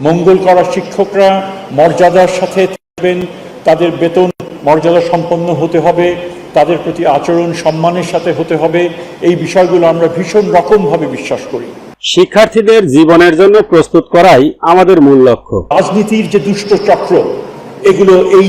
মঙ্গল করা শিক্ষকরা মর্যাদার সাথে থাকবেন তাদের বেতন মর্যাদা সম্পন্ন হতে হবে তাদের প্রতি আচরণ সম্মানের সাথে হতে হবে এই বিষয়গুলো আমরা ভীষণ রকমভাবে বিশ্বাস করি। শিক্ষার্থীদের জীবনের জন্য প্রস্তুত করাই আমাদের মূল লক্ষ্য। রাজনীতির যে দুষ্ট চক্র এগুলো এই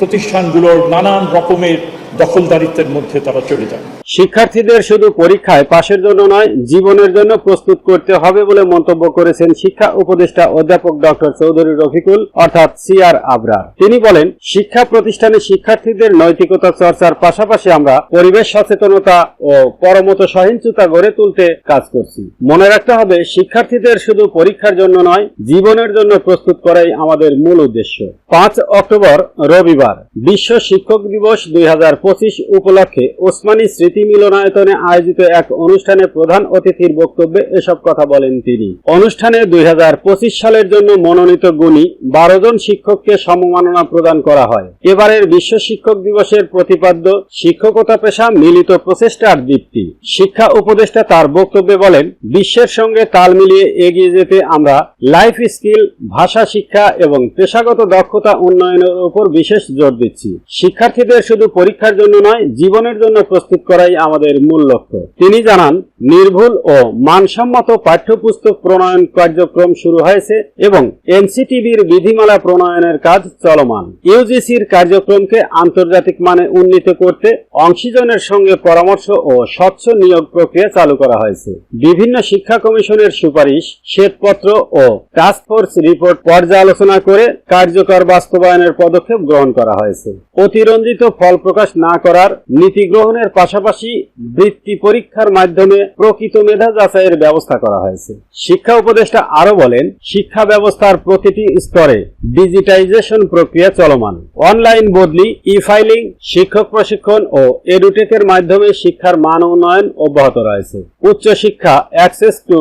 প্রতিষ্ঠানগুলোর নানান রকমের দখলদারিত্বের মধ্যে তারা চলে যায়। শিক্ষার্থীদের শুধু পরীক্ষায় পাশের জন্য নয়, জীবনের জন্য প্রস্তুত করতে হবে বলে মন্তব্য করেছেন শিক্ষা উপদেষ্টা অধ্যাপক ডক্টর চৌধুরী রফিকুল, অর্থাৎ সিআর আবরার। তিনি বলেন, শিক্ষা প্রতিষ্ঠানে শিক্ষার্থীদের নৈতিকতা চর্চার পাশাপাশি আমরা পরিবেশ সচেতনতা ও পরমত সহিংসতা গড়ে তুলতে কাজ করছি। মনে রাখতে হবে, শিক্ষার্থীদের শুধু পরীক্ষার জন্য নয়, জীবনের জন্য প্রস্তুত করাই আমাদের মূল উদ্দেশ্য। পাঁচ অক্টোবর রবিবার, বিশ্ব শিক্ষক দিবস দুই হাজার উপলক্ষে ওসমানী স্মৃতি মিলনায়তনে আয়োজিত এক অনুষ্ঠানে প্রধান অতিথির বক্তব্যে এসব কথা বলেন তিনি। অনুষ্ঠানে দুই সালের জন্য মনোনীত গুণী বারো জন শিক্ষককে সমমাননা প্রদান করা হয়। এবারের বিশ্ব শিক্ষক দিবসের প্রতিপাদ্য শিক্ষকতা পেশা মিলিত প্রচেষ্টার দীপ্তি। শিক্ষা উপদেষ্টা তার বক্তব্যে বলেন, বিশ্বের সঙ্গে তাল মিলিয়ে এগিয়ে যেতে আমরা লাইফ স্কিল, ভাষা শিক্ষা এবং পেশাগত দক্ষতা উন্নয়নের উপর বিশেষ জোর দিচ্ছি। শিক্ষার্থীদের শুধু পরীক্ষার জন্য নয়, জীবনের জন্য প্রস্তুত করাই আমাদের মূল লক্ষ্য। তিনি জানান, নির্ভুল ও মানসম্মত পাঠ্যপুস্তক প্রণয়ন কার্যক্রম শুরু হয়েছে এবং এনসিটিবির বিধিমালা প্রণয়নের কাজ চলমান। ইউজিসির কার্যক্রমকে আন্তর্জাতিক মানে উন্নীত করতে অংশীজনের সঙ্গে পরামর্শ ও স্বচ্ছ নিয়োগ প্রক্রিয়া চালু করা হয়েছে। বিভিন্ন শিক্ষা কমিশনের সুপারিশ, শ্বেতপত্র ও টাস্কফোর্স রিপোর্ট পর্যালোচনা করে কার্যকর বাস্তবায়নের পদক্ষেপ গ্রহণ করা হয়েছে। অতিরঞ্জিত ফল প্রকাশ না করার নীতি গ্রহণের পাশাপাশি বৃত্তি পরীক্ষার মাধ্যমে প্রকৃত মেধা যাচাইয়ের ব্যবস্থা করা হয়েছে। শিক্ষা উপদেষ্টা আরও বলেন, শিক্ষা ব্যবস্থার প্রতিটি স্তরে ডিজিটাইজেশন প্রক্রিয়া চলমান। অনলাইন বদলি ই ফাইলিং শিক্ষক প্রশিক্ষণ ও এডুটেকের মাধ্যমে শিক্ষার মান উন্নয়ন অব্যাহত রয়েছে। উচ্চ শিক্ষা, অ্যাক্সেস টু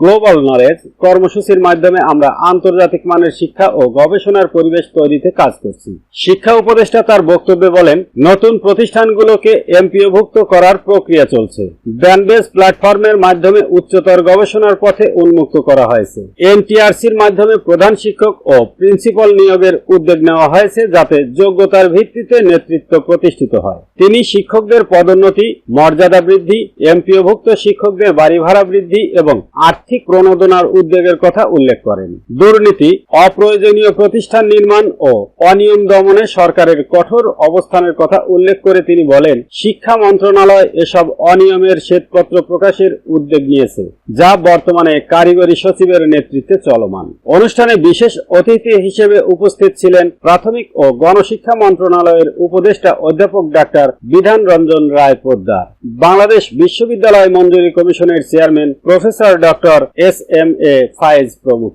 গ্লোবাল নলেজ কর্মসূচির মাধ্যমে আমরা আন্তর্জাতিক মানের শিক্ষা ও গবেষণার পরিবেশ তৈরিতে কাজ করছি। শিক্ষা উপদেষ্টা তার বক্তব্যে বলেন, নতুন প্রতিষ্ঠানগুলোকে এমপিওভুক্ত করার প্রক্রিয়া চলছে। ব্যান্ডবেজ প্ল্যাটফর্মের মাধ্যমে উচ্চতর গবেষণার পথে উন্মুক্ত করা হয়েছে। এনটিআরসির মাধ্যমে প্রধান শিক্ষক ও প্রিন্সিপাল নিয়োগের উদ্যোগ নেওয়া হয়েছে যাতে যোগ্যতার ভিত্তিতে নেতৃত্ব প্রতিষ্ঠিত হয়। তিনি শিক্ষকদের পদোন্নতি, মর্যাদা বৃদ্ধি, এমপিওভুক্ত শিক্ষকদের বাড়ি ভাড়া বৃদ্ধি এবং আর্থিক প্রণোদনার উদ্যোগের কথা উল্লেখ করেন। দুর্নীতি, অপ্রয়োজনীয় প্রতিষ্ঠান নির্মাণ ও অনিয়ম দমনে সরকারের কঠোর অবস্থানের কথা উল্লেখ করে তিনি বলেন, শিক্ষা মন্ত্রণালয় এসব অনিয়মের শ্বেতপত্র প্রকাশের উদ্যোগ নিয়েছে, যা বর্তমানে কারিগরি সচিবের নেতৃত্বে চলমান। অনুষ্ঠানে বিশেষ অতিথি হিসেবে উপস্থিত ছিলেন প্রাথমিক ও গণশিক্ষা মন্ত্রণালয়ের উপদেষ্টা অধ্যাপক ডাক্তার বিধান রঞ্জন রায় পোদ্দার, বাংলাদেশ বিশ্ববিদ্যালয় মঞ্জুরি কমিশনের chairman professor doctor S M A Fayez প্রমুখ।